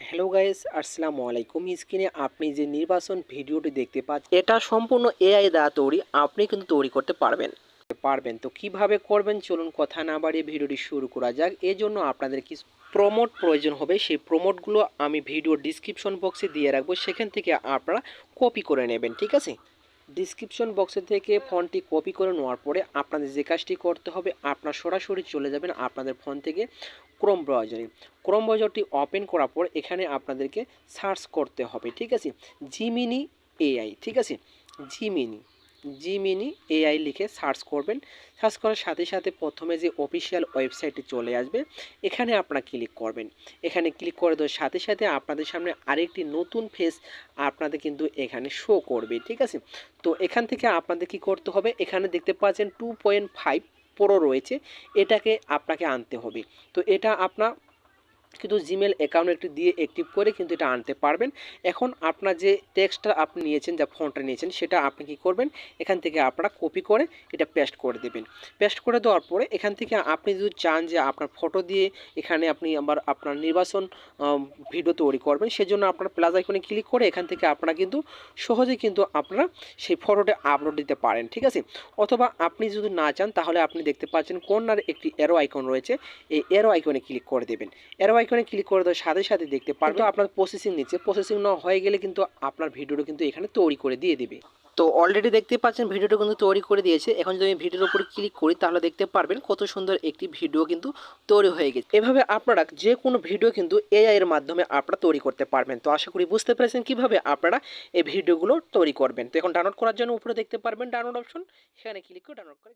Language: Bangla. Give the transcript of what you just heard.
হ্যালো গাইস, আসসালামু আলাইকুম। স্ক্রিনে আপনি যে নির্বাচন ভিডিওটি দেখতে পাচ্ছেন, এটা সম্পূর্ণ এআই দ্বারা তৈরি, আপনি কিন্তু তৈরি করতে পারবেন। পারবেন। তো কীভাবে করবেন? চলুন কথা না বাড়িয়ে ভিডিওটি শুরু করা যাক। এজন্য জন্য আপনাদের কিছু প্রমোট প্রয়োজন হবে। সেই প্রমোটগুলো আমি ভিডিও ডিসক্রিপশন বক্সে দিয়ে রাখব। সেখান থেকে আপনারা কপি করে নেবেন, ঠিক আছে? ডিসক্রিপশন বক্সে থেকে ফোনটি কপি করে নেওয়ার পরে আপনাদের যে কাজটি করতে হবে, আপনার সরাসরি চলে যাবেন আপনাদের ফোন থেকে ক্রোম ব্রাউজারে ক্রোম ব্রাউজারটি ওপেন করার পর এখানে আপনাদেরকে সার্চ করতে হবে, ঠিক আছে? জিমিনি এআই ঠিক আছে? জিমিনি জিমিনি এআই লিখে সার্চ করবেন। সার্চ করার সাথে সাথে প্রথমে যে অফিসিয়াল ওয়েবসাইটে চলে আসবে, এখানে আপনারা ক্লিক করবেন। এখানে ক্লিক করে দেওয়ার সাথে সাথে আপনাদের সামনে আরেকটি নতুন ফেস আপনাদের কিন্তু এখানে শো করবে, ঠিক আছে? তো এখান থেকে আপনাদের কি করতে হবে? এখানে দেখতে পাচ্ছেন টু পয়েন্ট ফাইভ প্রো রয়েছে। এটাকে আপনাকে আনতে হবে। তো এটা আপনার কিন্তু জিমেল অ্যাকাউন্ট একটি দিয়ে অ্যাক্টিভ করে কিন্তু এটা আনতে পারবেন। এখন আপনার যে টেক্সটটা আপনি নিয়েছেন, যা ফোনটা নিয়েছেন, সেটা আপনি কি করবেন? এখান থেকে আপনারা কপি করে এটা পেস্ট করে দেবেন। পেস্ট করে দেওয়ার পরে এখান থেকে আপনি যদি চান যে আপনার ফটো দিয়ে এখানে আপনি আবার আপনার নির্বাচন ভিডিও তৈরি করবেন, সেজন্য আপনার প্লাস আইকনে ক্লিক করে এখান থেকে আপনারা কিন্তু সহজে কিন্তু আপনারা সেই ফটোটা আপলোড দিতে পারেন, ঠিক আছে? অথবা আপনি যদি না চান, তাহলে আপনি দেখতে পাচ্ছেন কর্নার একটি এরো আইকন রয়েছে। এই এরো আইকনে ক্লিক করে দেবেন। এরো আইকনে ক্লিক করে দেওয়ার সাথে সাথে দেখতে পারবেন তো আপনার প্রসেসিং নিচ্ছে। প্রসেসিং না হয়ে গেলে কিন্তু আপনার ভিডিওটা কিন্তু এখানে তৈরি করে দিয়ে দেবে। তো অলরেডি দেখতে পাচ্ছেন ভিডিওটা কিন্তু তৈরি করে দিয়েছে। এখন যদি আমি ভিডিওর উপরে ক্লিক করি তাহলে দেখতে পারবেন কত সুন্দর একটি ভিডিও কিন্তু তৈরি হয়ে গেছে। এভাবে আপনারা যে কোনো ভিডিও কিন্তু এআই এর মাধ্যমে আপনারা তৈরি করতে পারবেন। তো আশা করি বুঝতে পেরেছেন কীভাবে আপনারা এই ভিডিওগুলো তৈরি করবেন। তো এখন ডাউনলোড করার জন্য উপরে দেখতে পারবেন ডাউনলোড অপশন সেখানে ক্লিক করে ডাউনলোড করে